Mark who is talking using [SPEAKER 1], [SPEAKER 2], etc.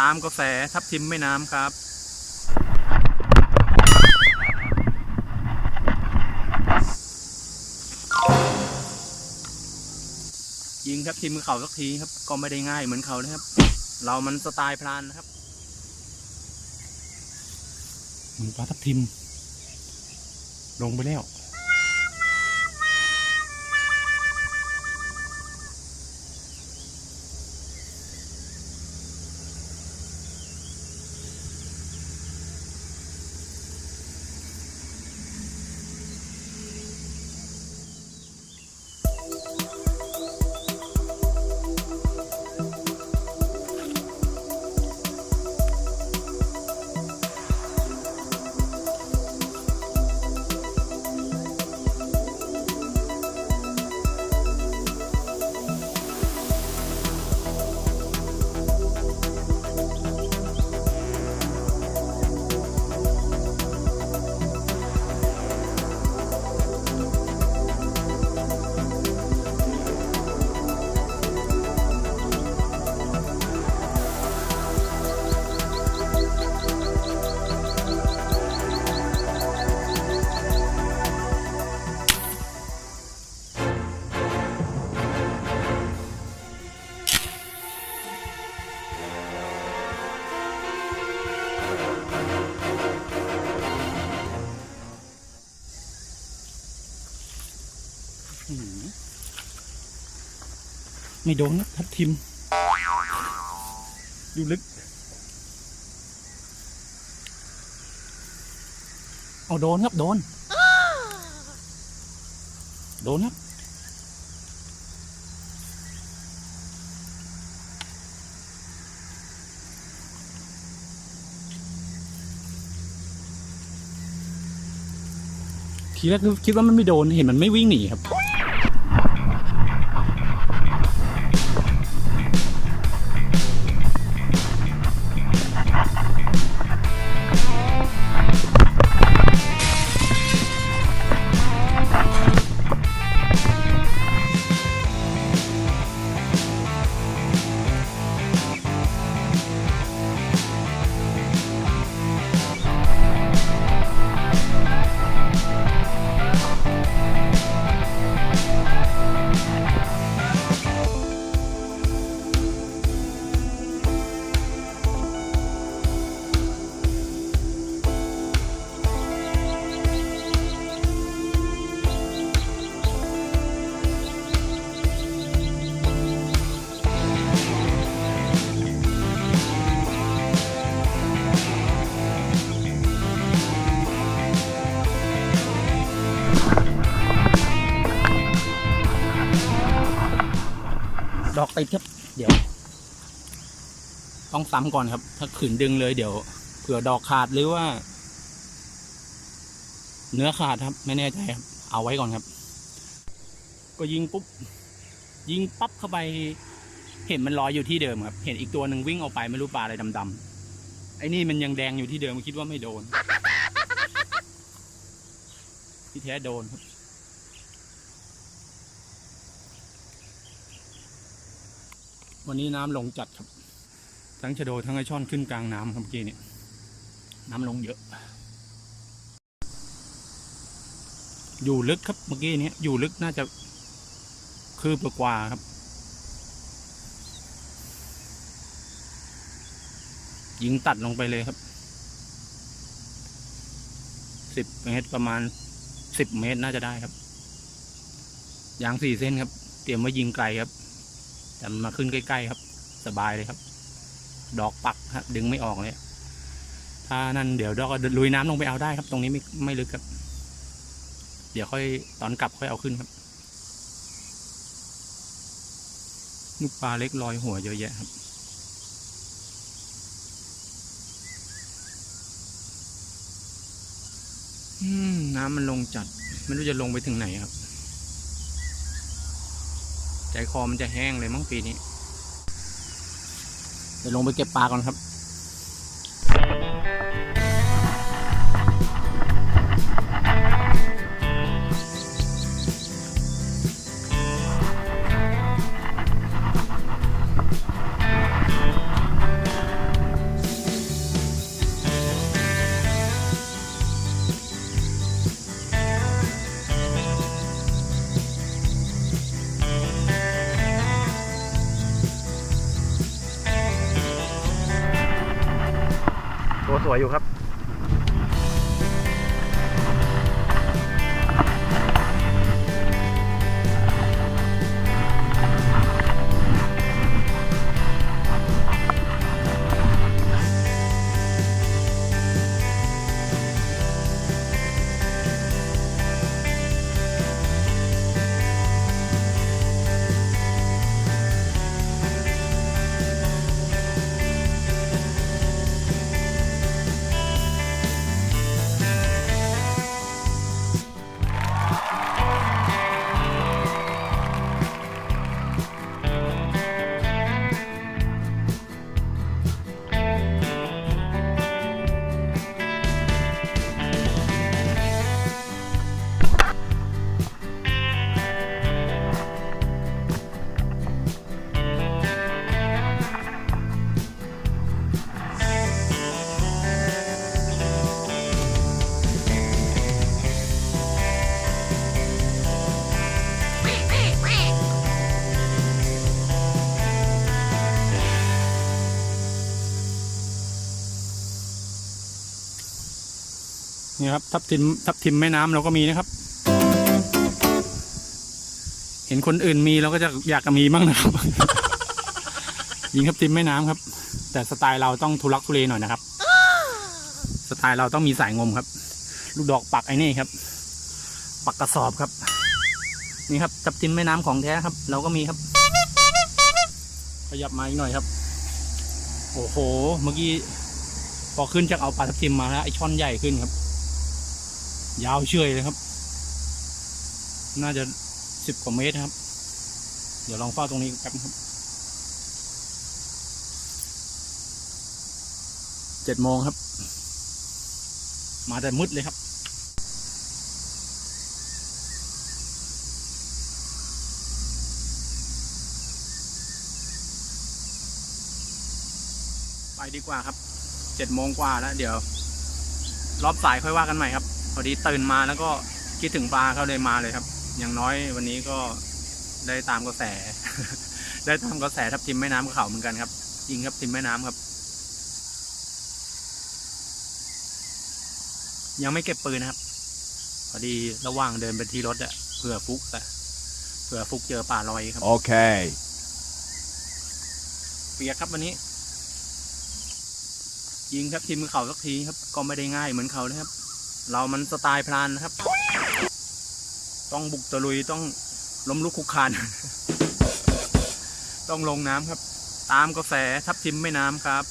[SPEAKER 1] ตามกระแสทับทิมแม่น้ำครับยิงทับทิมเขาสักทีครับ ก็ไม่ได้ง่ายเหมือนเขานะครับ เรามันสไตล์พรานนะครับ
[SPEAKER 2] มันปลาทับทิม ลงไปแล้ว ไม่โดนนะทับทิม อยู่ลึก เอาโดนครับ โดน โดนครับทีแรกคิดว่ามันไม่โดนเห็นมันไม่วิ่งหนีครับ ดอกติดครับ เดี๋ยว ต้องซ้ำก่อนครับ ถ้าขืนดึงเลยเดี๋ยวเผื่อดอกขาดหรือว่า เนื้อขาดครับ ไม่แน่ใจครับ เอาไว้ก่อนครับ ก็ยิงปุ๊บ ยิงปั๊บเข้าไป เห็นมันลอยอยู่ที่เดิมครับ เห็นอีกตัวหนึ่งวิ่งออกไปไม่รู้ปลาอะไรดำๆไอ้นี่มันยังแดงอยู่ที่เดิมคิดว่าไม่โดน ที่แท้โดนครับ วันนี้น้ำลงจัดครับ ทั้งชะโดทั้งไอช่อนขึ้นกลางน้ำครับเมื่อกี้เนี่ยน้ำลงเยอะ อยู่ลึกครับเมื่อกี้เนี้ยอยู่ลึกน่าจะคืบกว่าครับ ยิงตัดลงไปเลยครับสิบเมตรประมาณสิบเมตรน่าจะได้ครับยางสี่เส้นครับ เตรียมไว้ยิงไกลครับ แต่มันมาขึ้นใกล้ๆครับ สบายเลยครับ ดอกปักครับ ดึงไม่ออกเลยถ้านั่นเดี๋ยวดอกก็ลุยน้ำลงไปเอาได้ครับ ตรงนี้ไม่ไม่ลึกครับ เดี๋ยวค่อยตอนกลับค่อยเอาขึ้นครับลูกปลาเล็กลอยหัวเยอะแยะครับน้ำมันลงจัด ไม่รู้จะลงไปถึงไหนครับ ใจคอมันจะแห้งเลยมั้งปีนี้เดี๋ยวลงไปเก็บปลาก่อนครับ สวยอยู่ครับ นี่ครับทับทิมทับทิมแม่น้ำเราก็มีนะครับ เห็นคนอื่นมีเราก็จะอยากมีบ้างนะครับ ยิงทับทิมแม่น้ำครับ แต่สไตล์เราต้องทุลักทุเลหน่อยนะครับ สไตล์เราต้องมีสายงมครับ ลูกดอกปักไอ้นี่ครับ ปักกระสอบครับ นี่ครับทับทิมแม่น้ำของแท้ครับ เราก็มีครับ ขยับมาอีกหน่อยครับ โอ้โห เมื่อกี้พอขึ้นจากเอาปลาทับทิมมาแล้วไอช่อนใหญ่ขึ้นครับ ยาวเชื่อยเลยครับ น่าจะสิบกว่าเมตรครับ เดี๋ยวลองเฝ้าตรงนี้แป๊บครับเจ็ดโมงครับ มาแต่มืดเลยครับ ไปดีกว่าครับเจ็ดโมงกว่าแล้ว เดี๋ยว รอบสายค่อยว่ากันใหม่ครับ พอดีตื่นมาแล้วก็คิดถึงปลาเขาเลยมาเลยครับ อย่างน้อยวันนี้ก็ได้ตามกระแส ได้ตามกระแสทับทิมแม่น้ำเขาเหมือนกันครับยิงทับทิมแม่น้ำครับ ยังไม่เก็บปืนนะครับ พอดีระหว่างเดินไปที่รถอะเผื่อฟุกอะเผื่อฟุกเจอป่าลอยครับ
[SPEAKER 3] Okay.
[SPEAKER 1] เปียกครับวันนี้ ยิงครับทีมเขาสักทีครับ ก็ไม่ได้ง่ายเหมือนเขานะครับ เรามันสไตล์พรานนะครับ ต้องบุกตะลุยต้องล้มลุกคุกคานต้องลงน้ำครับ ตามกระแสทับทิมแม่น้ำครับ